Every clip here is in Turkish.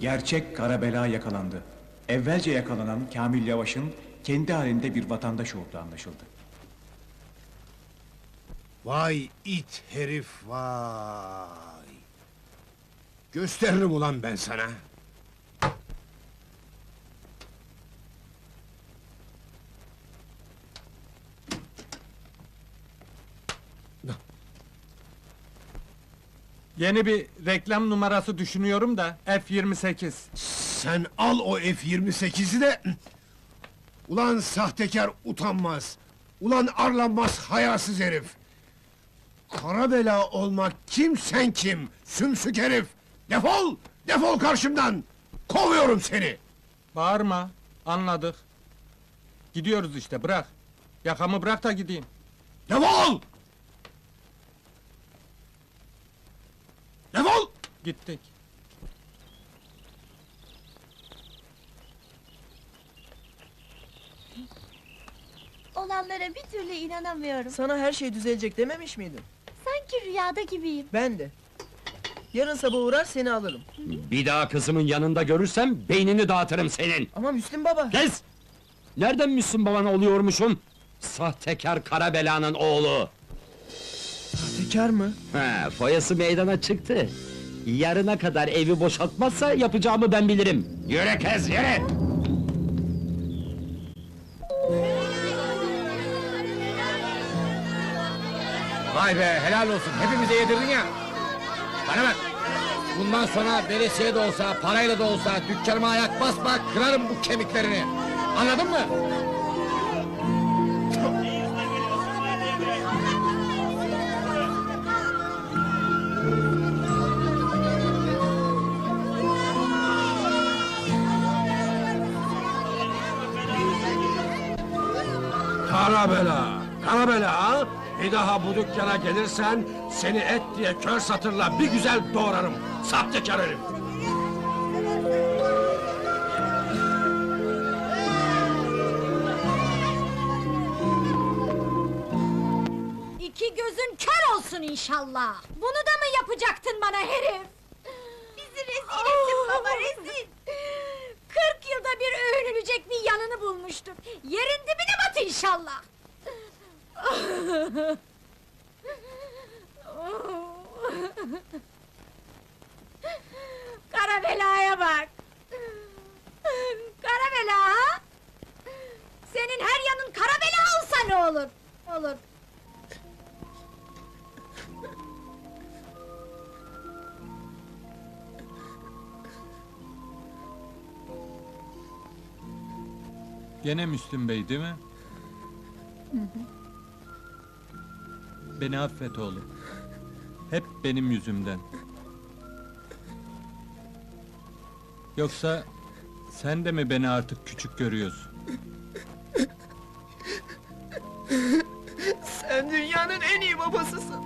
Gerçek kara bela yakalandı. Evvelce yakalanan Kamil Yavaş'ın kendi halinde bir vatandaş olduğu anlaşıldı. Vay it herif vay. Gösteririm ulan ben sana. Yeni bir reklam numarası düşünüyorum da F28. Sen al o F-28'i de... Ulan sahtekar utanmaz. Ulan arlanmaz hayasız herif. Kara bela olmak kim sen kim? Sümsük herif. Defol! Defol karşımdan! Kovuyorum seni! Bağırma, anladık. Gidiyoruz işte, bırak. Yakamı bırak da gideyim. Defol! Defol! Gittik. Olanlara bir türlü inanamıyorum. Sana her şey düzelecek dememiş miydim? Sanki rüyada gibiyim. Ben de. Yarın sabah uğrar seni alırım. Bir daha kızımın yanında görürsem beynini dağıtırım senin. Ama Müslüm baba. Kes! Nereden Müslüm baban oluyormuşum? Sahtekar kara belanın oğlu. Sahtekar mı? He, foyası meydana çıktı. Yarına kadar evi boşaltmazsa yapacağımı ben bilirim. Yürü kız yürü! Vay be helal olsun hepimize yedirdin ya. Bana bak. Bundan sonra veresiye de olsa, parayla da olsa dükkanıma ayak basma, kırarım bu kemiklerini. Anladın mı? Kara bela! Kara bela ha? Bir daha bu dükkana gelirsen seni et diye kör satırla bir güzel doğrarım. Sahtekar herif! İki gözün kör olsun inşallah. Bunu da mı yapacaktın bana herif? Bizi rezil ettin baba rezil. Kırk yılda bir övünülecek bir yanını bulmuştun. Yerin dibine inşallah. Kara belaya bak. Kara bela? Senin her yanın kara bela olsa ne olur? Olur. Gene Müslüm Bey değil mi? Beni affet oğlum. Hep benim yüzümden. Yoksa sen de mi beni artık küçük görüyorsun? Sen dünyanın en iyi babasısın.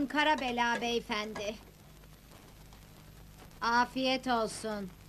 Buyurun Karabela beyefendi. Afiyet olsun.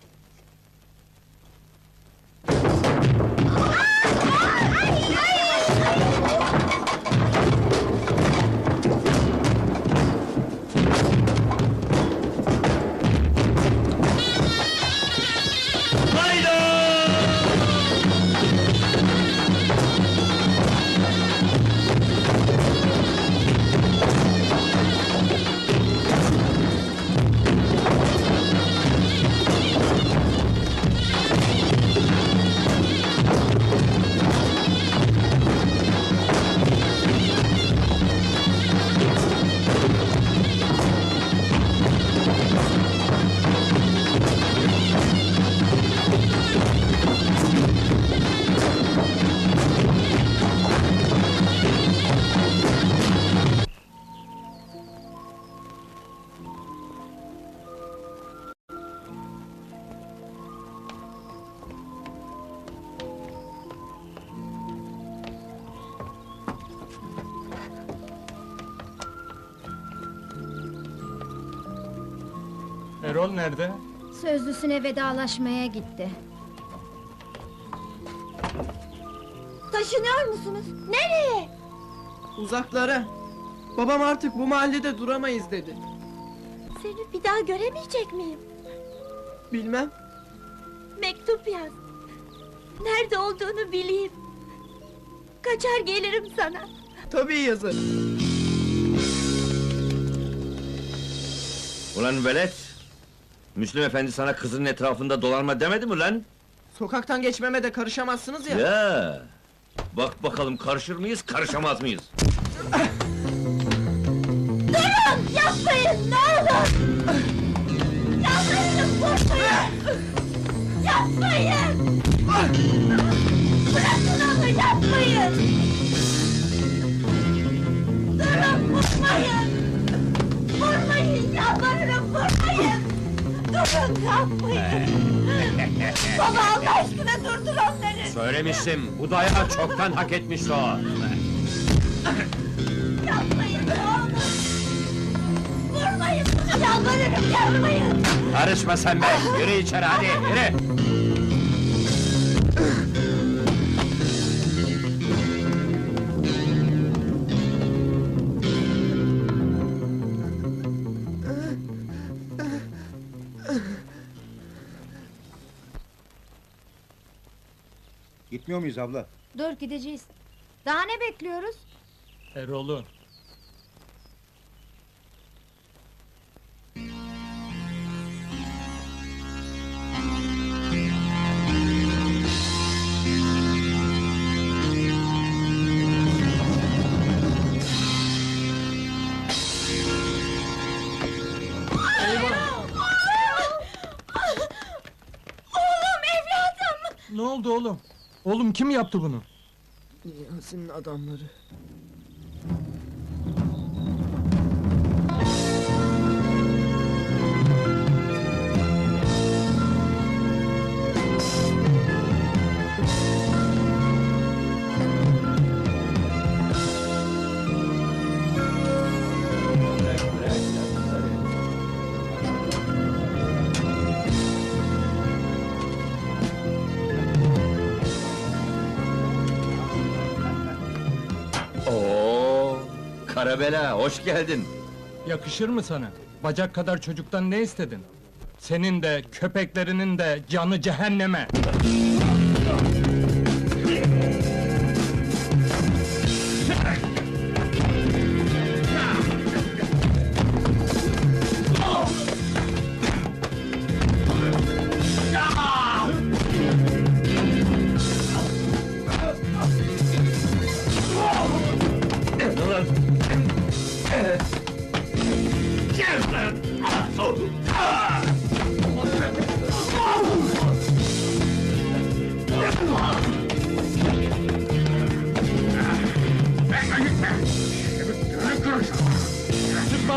Erol nerede? Sözlüsüne vedalaşmaya gitti. Taşınıyor musunuz? Nereye? Uzaklara. Babam artık bu mahallede duramayız dedi. Seni bir daha göremeyecek miyim? Bilmem. Mektup yaz. Nerede olduğunu bileyim. Kaçar gelirim sana. Tabii yazarım. Ulan velet! Müslüm efendi sana kızının etrafında dolanma demedi mi lan? Sokaktan geçmeme de karışamazsınız ya. Ya! Bak bakalım karışır mıyız, karışamaz mıyız? Yapmayın ne olur! Yalvarırım vurmayın! Yapmayın! Bırakın onu yapmayın! Durun vurmayın! Vurmayın yalvarırım vurmayın! Durun yapmayın! Baba Allah aşkına durdur onları! Söylemiştim, bu dayağı çoktan hak etmişti o. Yapmayın ne olur! Vurmayın yalvarırım yapmayın! Karışma sen be, yürü içeri hadi, yürü! Gitmiyor muyuz abla? Dur gideceğiz. Daha ne bekliyoruz? Erol'u. Oğlum evladım! Ne oldu oğlum? Oğlum kim yaptı bunu? Niyazi'nin adamları. Karabela, hoş geldin. Yakışır mı sana? Bacak kadar çocuktan ne istedin? Senin de, köpeklerinin de canı cehenneme!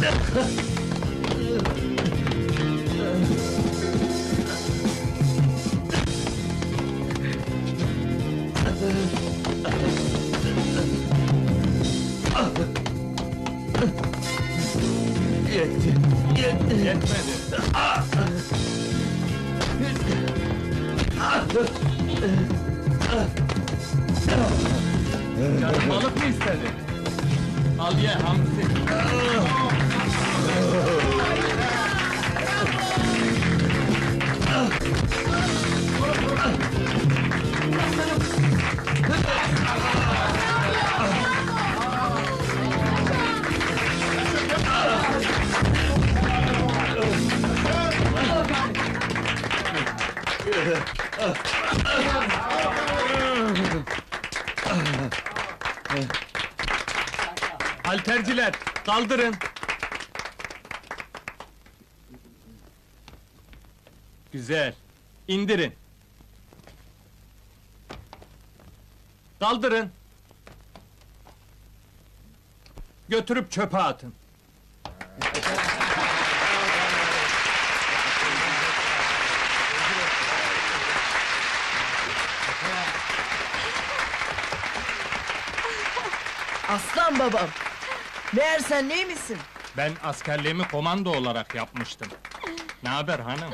Yetmedi. Canım balık mı istedi? Al ye hamsi. Halterciler, Kaldırın. Güzel. İndirin. Kaldırın. Götürüp çöpe atın. Aslan babam. Meğer sen neymişsin? Ben askerliğimi komando olarak yapmıştım. Ne haber hanım?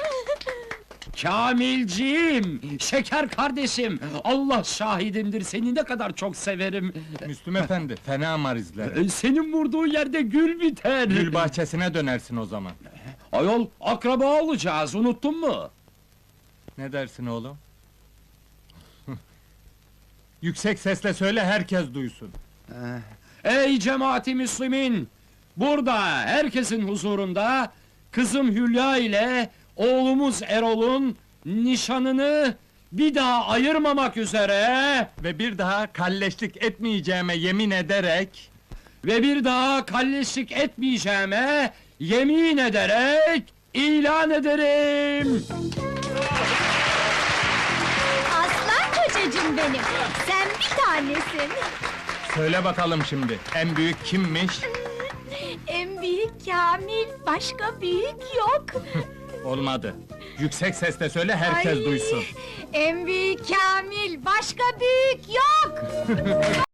Kamilciğim, şeker kardeşim, Allah şahidimdir seni ne kadar çok severim. Müslüm efendi, fena marizler. Ee, Senin vurduğun yerde gül biter. Gül bahçesine dönersin o zaman. Ayol, akraba olacağız, unuttun mu? Ne dersin oğlum? Yüksek sesle söyle herkes duysun. Ey cemaati Müslümin! Burada, herkesin huzurunda, kızım Hülya ile oğlumuz Erol'un nişanını bir daha ayırmamak üzere Ve bir daha kalleşlik etmeyeceğime yemin ederek... ve bir daha kalleşlik etmeyeceğime yemin ederek ilan ederim. Aslan kocacığım benim. Sen bir tanesin. Söyle bakalım şimdi, en büyük kimmiş? En büyük Kamil, başka büyük yok. Olmadı. Yüksek sesle söyle herkes Ay, duysun. En büyük Kamil, başka büyük yok.